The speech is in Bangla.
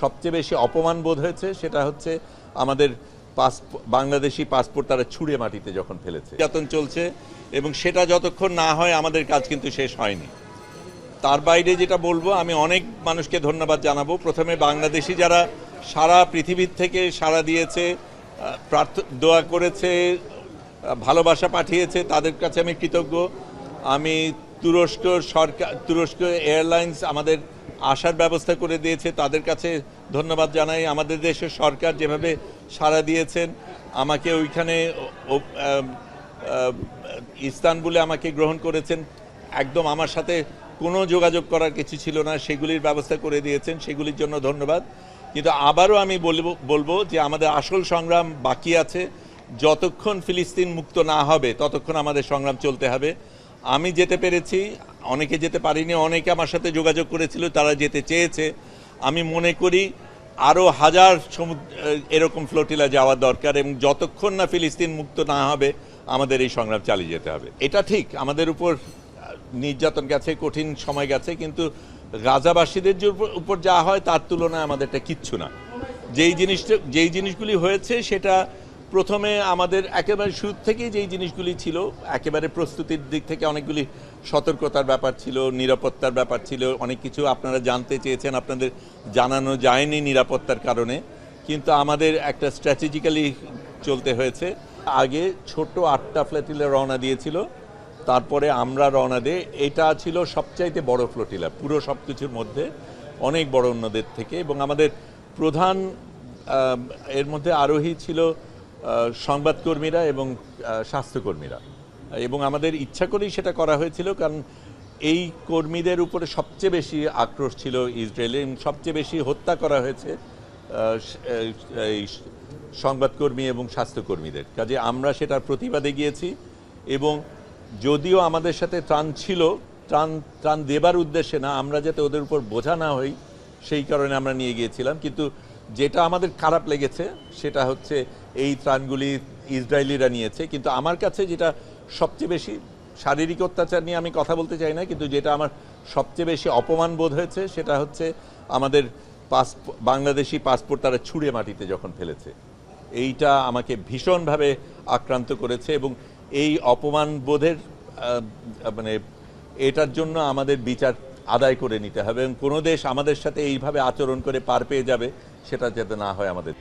সবচেয়ে বেশি অপমান বোধ হয়েছে সেটা হচ্ছে আমাদের পাস বাংলাদেশি পাসপোর্ট তারা ছুঁড়ে মাটিতে যখন ফেলেছে। নির্যাতন চলছে এবং সেটা যতক্ষণ না হয় আমাদের কাজ কিন্তু শেষ হয়নি। তার বাইরে যেটা বলব, আমি অনেক মানুষকে ধন্যবাদ জানাব। প্রথমে বাংলাদেশি যারা সারা পৃথিবীর থেকে সাড়া দিয়েছে প্রার্থ দোয়া করেছে ভালোবাসা পাঠিয়েছে, তাদের কাছে আমি কৃতজ্ঞ। আমি তুরস্ক সরকার তুরস্ক এয়ারলাইন্স আমাদের আসার ব্যবস্থা করে দিয়েছে। তাদের কাছে ধন্যবাদ জানাই। আমাদের দেশের সরকার যেভাবে সাড়া দিয়েছেন, আমাকে ওইখানে ইস্তানবুলে আমাকে গ্রহণ করেছেন। একদম আমার সাথে কোনো যোগাযোগ করার কিছু ছিল না। সেগুলির ব্যবস্থা করে দিয়েছেন। সেগুলির জন্য ধন্যবাদ। কিন্তু আবারও আমি বলব বলব যে আমাদের আসল সংগ্রাম বাকি আছে। যতক্ষণ ফিলিস্তিন মুক্ত না হবে, ততক্ষণ আমাদের সংগ্রাম চলতে হবে। আমি যেতে পেরেছি। অনেকে যেতে পারিনি, অনেকে আমার সাথে যোগাযোগ করেছিল, তারা যেতে চেয়েছে। আমি মনে করি আরও হাজার সমুদ্র এরকম ফ্লোটিলা যাওয়া দরকার এবং যতক্ষণ না ফিলিস্তিন মুক্ত না হবে, আমাদের এই সংগ্রাম চালিয়ে যেতে হবে। এটা ঠিক, আমাদের উপর নির্যাতন গেছে, কঠিন সময় গেছে, কিন্তু গাজাবাসীদের যে উপর- উপর যা হয়, তার তুলনায় আমাদেরটা কিচ্ছু না। যেই জিনিসটা, যেই জিনিসগুলি হয়েছে, সেটা প্রথমে আমাদের একেবারে শুরু থেকেই যেই জিনিসগুলি ছিল, একেবারে প্রস্তুতির দিক থেকে অনেকগুলি সতর্কতার ব্যাপার ছিল, নিরাপত্তার ব্যাপার ছিল, অনেক কিছু আপনারা জানতে চেয়েছেন, আপনাদের জানানো যায়নি নিরাপত্তার কারণে। কিন্তু আমাদের একটা স্ট্র্যাটেজিক্যালি চলতে হয়েছে। আগে ছোট আটটা ফ্ল্যাটিলে রওনা দিয়েছিল, তারপরে আমরা রওনা দিই এটা ছিল সবচাইতে বড় ফ্লোটিলা, পুরো সব কিছুর মধ্যে অনেক বড় অন্যদের থেকে। এবং আমাদের প্রধান এর মধ্যে আরোহী ছিল সংবাদকর্মীরা এবং স্বাস্থ্যকর্মীরা। এবং আমাদের ইচ্ছা করেই সেটা করা হয়েছিল, কারণ এই কর্মীদের উপরে সবচেয়ে বেশি আক্রোশ ছিল ইসরায়েলে সবচেয়ে বেশি হত্যা করা হয়েছে এই সংবাদকর্মী এবং স্বাস্থ্যকর্মীদের। কাজে আমরা সেটার প্রতিবাদে গিয়েছি, এবং যদিও আমাদের সাথে ত্রাণ ছিল, ত্রাণ ত্রাণ দেবার উদ্দেশ্যে না, আমরা যাতে ওদের উপর বোঝা না হই, সেই কারণে আমরা নিয়ে গিয়েছিলাম, কিন্তু যেটা আমাদের খারাপ লেগেছে, সেটা হচ্ছে এই ত্রাণগুলি ইসরায়েলিরা নিয়েছে। কিন্তু আমার কাছে যেটা সবচেয়ে বেশি শারীরিক অত্যাচার নিয়ে আমি কথা বলতে চাই না, কিন্তু যেটা আমার সবচেয়ে বেশি অপমান বোধ হয়েছে, সেটা হচ্ছে আমাদের পাস বাংলাদেশি পাসপোর্ট তারা ছুঁড়ে মাটিতে যখন ফেলেছে। এইটা আমাকে ভীষণভাবে আক্রান্ত করেছে এবং এই অপমান বোধের মানে এটার জন্য আমাদের বিচার আদায় করে নিতে হবে এবং কোনো দেশ আমাদের সাথে এইভাবে আচরণ করে পার পেয়ে যাবে সেটা যাতে না হয় আমাদের।